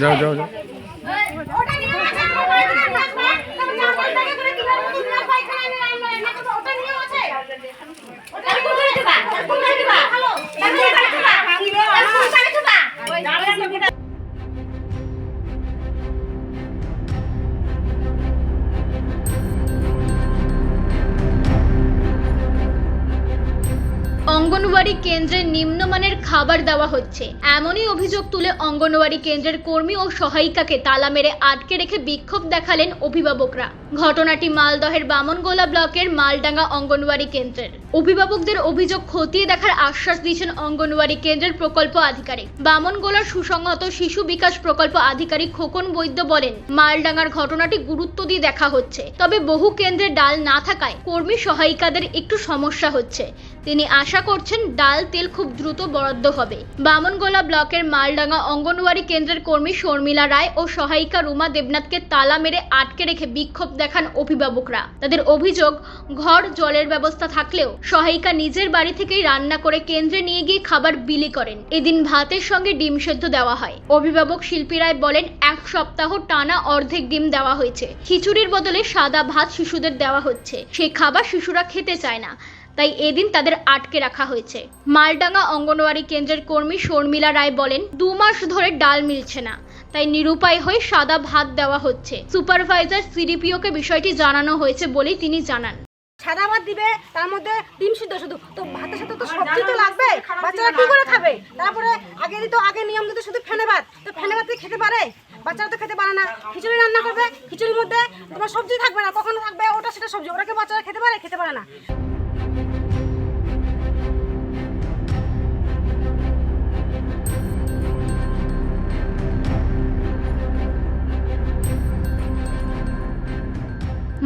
走走走 অঙ্গনওয়াড়ি কেন্দ্রে নিম্নমানের খাবার দেওয়া হচ্ছে। এমনই অভিযোগ তুলে অঙ্গনওয়াড়ি কেন্দ্রের কর্মী ও সহায়িকাকে তালা মেরে আটকে রেখে বিক্ষোভ দেখালেন অভিভাবকরা। ঘটনাটি মালদহের বামনগোলা ব্লকের মালডাঙ্গা অঙ্গনওয়াড়ি কেন্দ্রের। অভিভাবকদের অভিযোগ খতিয়ে দেখার আশ্বাস দিয়েছেন অঙ্গনওয়াড়ি কেন্দ্রের প্রকল্প আধিকারিক। বামনগোলার সুসংহত শিশু বিকাশ প্রকল্প আধিকারিক খোকন বৈদ্য বলেন, মালডাঙ্গার ঘটনাটি গুরুত্ব দিয়ে দেখা হচ্ছে। তবে বহু কেন্দ্রে ডাল না থাকায় কর্মী সহায়িকাদের একটু সমস্যা হচ্ছে। তিনি আশা করছেন, ডাল তেল খুব দ্রুত বরাদ্দ হবে। বামনগোলা ব্লকের মালডাঙ্গা অঙ্গনওয়াড়ি কেন্দ্রের কর্মী শর্মিলা রায় ও সহায়িকা রুমা দেবনাথকে তালা মেরে আটকে রেখে বিক্ষোভ দেখান অভিভাবকরা। তাদের অভিযোগ, ঘর, জলের ব্যবস্থা থাকলেও সহায়িকা নিজের বাড়ি থেকেই রান্না করে কেন্দ্রে নিয়ে গিয়ে খাবার বিলি করেন। এদিন ভাতের সঙ্গে ডিম সেদ্ধ দেওয়া হয়। অভিভাবক শিল্পী রায় বলেন, এক সপ্তাহ টানা অর্ধেক ডিম দেওয়া হয়েছে। খিচুড়ির বদলে সাদা ভাত শিশুদের দেওয়া হচ্ছে। সেই খাবার শিশুরা খেতে চায় না। তাই এদিন তাদের আটকে রাখা হয়েছে। মালডাঙ্গা অঙ্গনওয়াড়ি কেন্দ্রের কর্মী শর্মিলা রায় বলেন দু মাস ধরে ডাল মিলছে না। তাই নিরুপায় হয়ে সাদা ভাত দেওয়া হচ্ছে। সুপারভাইজার সিডিপিওকে বিষয়টি জানানো হয়েছে বলেই তিনি জানান। সাদা ভাত দিবে তার মধ্যে ডিম সিদ্ধ শুধু। তো ভাতের সাথে তো সবজি তো লাগবে। বাচ্চারা কি করে খাবে? তারপরে আগে তো আগে নিয়ম দিতে শুধু ফেনে ভাত। তো ফেনে ভাত খেতে পারে? বাচ্চারা তো খেতে পারে না। খিচুড়ি রান্না করবে খিচুড়ির মধ্যে তোমার সবজি থাকবে না। কখনো থাকবে ওটা সেটা সবজি। ওটা কি বাচ্চারা খেতে পারে? খেতে পারে না।